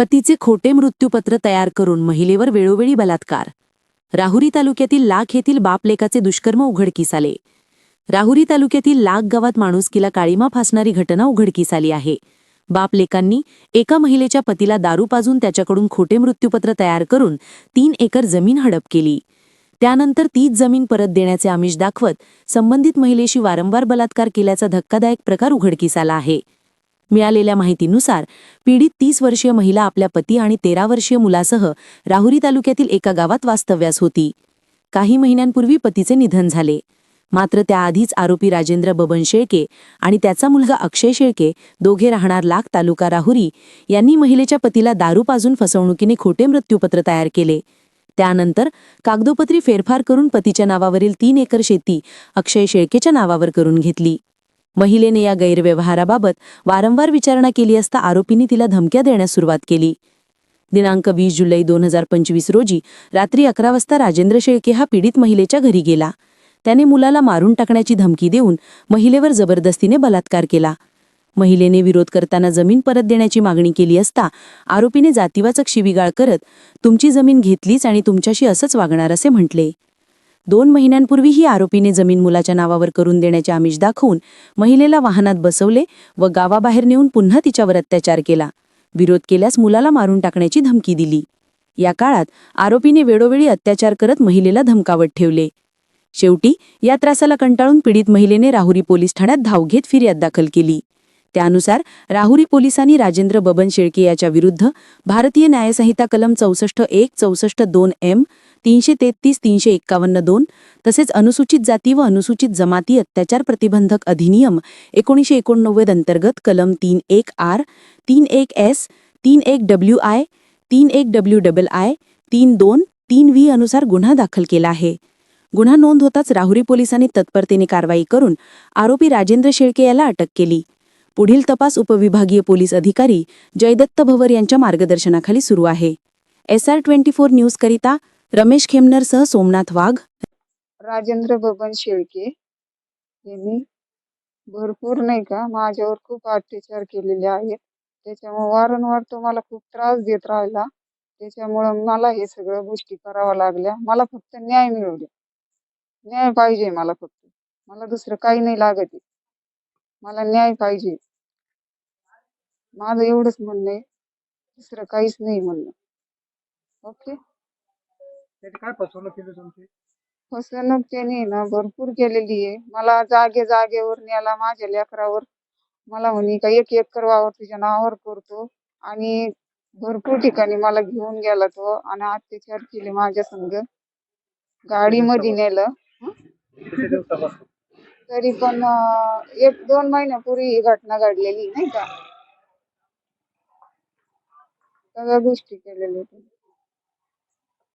पतीचे खोटे मृत्यूपत्र तयार करून महिलेवर वेळोवेळी बलात्कार. राहुरी तालुक्यातील लाख येथील बापलेकाचे दुष्कर्म उघडकीस आले. राहुरी तालुक्यातील लाख गावात माणुसकीला काळीमा फासणारी घटना उघडकीस आली आहे. बापलेकांनी एका महिलेच्या पतीला दारू पाजून त्याच्याकडून खोटे मृत्यूपत्र तयार करून तीन एकर जमीन हडप केली. त्यानंतर तीच जमीन परत देण्याचे आमिष दाखवत संबंधित महिलेशी वारंवार बलात्कार केल्याचा धक्कादायक प्रकार उघडकीस आला आहे. मिळालेल्या माहितीनुसार पीडित तीस वर्षीय महिला आपल्या पती आणि तेरा वर्षीय मुलासह राहुरी तालुक्यातील एका गावात वास्तव्यास होती. काही महिन्यांपूर्वी पतीचे निधन झाले. मात्र त्याआधीच आरोपी राजेंद्र बबन शेळके आणि त्याचा मुलगा अक्षय शेळके दोघे राहणार लाख तालुका राहुरी यांनी महिलेच्या पतीला दारू पाजून फसवणुकीने खोटे मृत्यूपत्र तयार केले. त्यानंतर कागदोपत्री फेरफार करून पतीच्या नावावरील तीन एकर शेती अक्षय शेळकेच्या नावावर करून घेतली. महिलेने या गैरव्यवहाराबाबत वारंवार विचारणा केली असता आरोपींनी तिला धमक्या देण्यास सुरुवात केली. दिनांक वीस जुलै दोन हजार पंचवीस रोजी रात्री अकरा वाजता राजेंद्र शेळके हा पीडित महिलेच्या घरी गेला. त्याने मुलाला मारून टाकण्याची धमकी देऊन महिलेवर जबरदस्तीने बलात्कार केला. महिलेने विरोध करताना जमीन परत देण्याची मागणी केली असता आरोपीने जातीवाचक शिवीगाळ करत तुमची जमीन घेतलीच आणि तुमच्याशी असंच वागणार असे म्हटले. दोन महिन्यांपूर्वीही आरोपीने जमीन मुलाच्या नावावर करून देण्याचे आमिष दाखवून महिलेला वाहनात बसवले व गावाबाहेर नेऊन पुन्हा तिच्यावर अत्याचार केला. विरोध केल्यास मुलाला मारून टाकण्याची धमकी दिली. या काळात आरोपीने वेळोवेळी अत्याचार करत महिलेला धमकावत ठेवले. शेवटी या त्रासाला कंटाळून पीडित महिलेने राहुरी पोलीस ठाण्यात धाव घेत फिर्याद दाखल केली. त्यानुसार राहुरी पोलिसांनी राजेंद्र बबन शेळके याच्या विरुद्ध भारतीय न्यायसंहिता कलम चौसष्ट एक चौसष्ट दोन एम तीनशे तेहतीस तीनशे एक्कावन्न दोन तसेच अनुसूचित जाती व अनुसूचित जमाती अत्याचार प्रतिबंधक अधिनियम एकोणीसशे एकोणनव्वद अंतर्गत कलम तीन एक आर तीन एक एस तीन एक डब्ल्यू आय तीन एक डब्ल्यू डबल आय तीन दोन तीन व्ही अनुसार गुन्हा दाखल केला आहे. गुन्हा नोंद होताच राहुरी पोलिसांनी तत्परतेने कारवाई करून आरोपी राजेंद्र शेळके याला अटक केली. पुढील तपास उपविभागीय पोलीस अधिकारी जयदत्त भवर यांच्या मार्गदर्शनाखाली सुरू आहे. एस आर ट्वेंटी फोर न्यूजकरिता रमेश खेमनरसह सोमनाथ वाघ. राजेंद्र बबन शेळके यांनी भरपूर नाही का माझ्यावर खूप अत्याचार केलेले आहेत. त्याच्यामुळे वारंवार तो मला खूप त्रास देत राहिला. त्याच्यामुळं मला हे सगळं गोष्टी कराव्या लागल्या. मला फक्त न्याय मिळू द्या न्याय पाहिजे मला फक्त. मला दुसरं काही नाही लागत. आहे. मला न्याय पाहिजे. माझं एवढंच म्हणणं आहे. दुसरं काहीच नाही म्हणणं. ओके? त्याची काय फसवणूक केली तुमची? फसवणूक त्यांनी ना भरपूर केलेली आहे. मला जागे जागेवर न्याला माझ्या लेकरावर. मला म्हणे का एक एकर वावर तुझ्या नावावर करतो. आणि भरपूर ठिकाणी मला घेऊन गेला तो आणि अत्याचार केले माझ्या संग. गाडीमध्ये नेलं. किती दिवसापासून? तरी पण अं, एक दोन महिन्यापूर्वी ही घटना घडलेली नाही का? सगळ्या गोष्टी केलेल्या होत्या.